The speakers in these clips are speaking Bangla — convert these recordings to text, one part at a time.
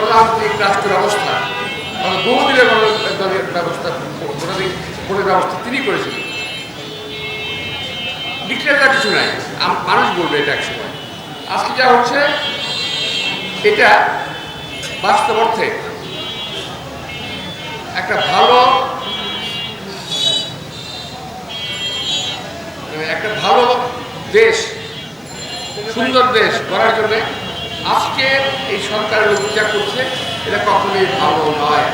রাষ্ট্রের অবস্থা। মানে বহুদিনের ব্যবস্থা ভোটের ব্যবস্থা তিনি করেছিলেন ডিক্লেয়ার কিছু নাই। মানুষ বলবে এটা একসময়। আজকে যা হচ্ছে, এটা বাস্তব অর্থে একটা ভালো একটা ভালো দেশ, সুন্দর দেশ গড়ার জন্য আজকে এই উপর যা করছে, এটা কখনোই ভালো নয়।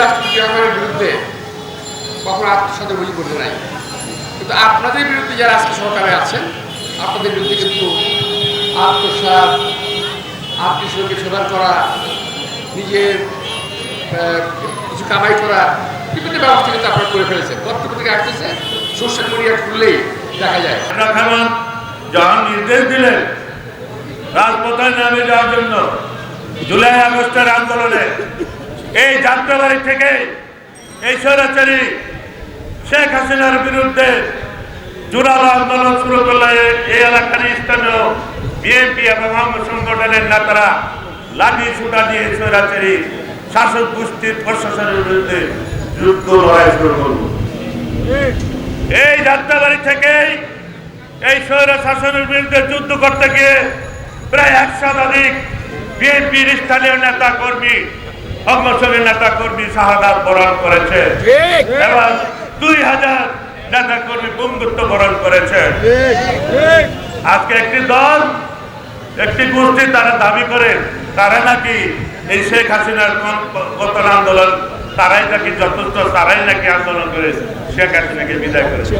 রাষ্ট্রপতি বিরুদ্ধে কখনো আত্মসাতে বুঝি করতে নাই। কিন্তু আপনাদের বিরুদ্ধে যারা আজকে সরকারে আছেন, আপনাদের বিরুদ্ধে কিন্তু আত্মসাত আত্মীয়কে সেবা করা, নিজের কিছু কামাই করা, বিভিন্ন ব্যবস্থা কিন্তু আপনারা করে ফেলেছেন। বক্তব্য থেকে আসতেছে, সোশ্যাল মিডিয়া খুললেই দেখা যায়। খান নির্দেশ দিলেন রাজপথে নামে যাওয়ার জন্য জুলাই আগস্টের আন্দোলনে এই যাত্রাবাড়ি থেকে এই স্বৈরাচারী শেখ হাসিনার বিরুদ্ধে জোরালো আন্দোলন শুরু করলে এই এলাকার স্থানীয় বিএনপি এবং অঙ্গ সংগঠনের নেতারা লাঠি সুটা দিয়ে স্বৈরাচারী শাসক গোষ্ঠীর প্রশাসনের বিরুদ্ধে যুদ্ধ লড়াই শুরু করব এই যাত্রাবাড়ি থেকেই এই স্বৈর শাসনের বিরুদ্ধে যুদ্ধ করতে গিয়ে প্রায় এক শতাধিক বিএনপির স্থানীয় নেতা কর্মী অঙ্গসংঘের নেতা কর্মী শাহাদাত বরণ করেছে। এবং দুই হাজার নেতা কর্মী বন্ধুত্ব বরণ করেছে। আজকে একটি দল একটি গোষ্ঠী তারা দাবি করে তারা নাকি এই শেখ হাসিনার পতন আন্দোলন তারাই নাকি যথেষ্ট তারাই নাকি আন্দোলন করে শেখ হাসিনাকে বিদায় করেছে।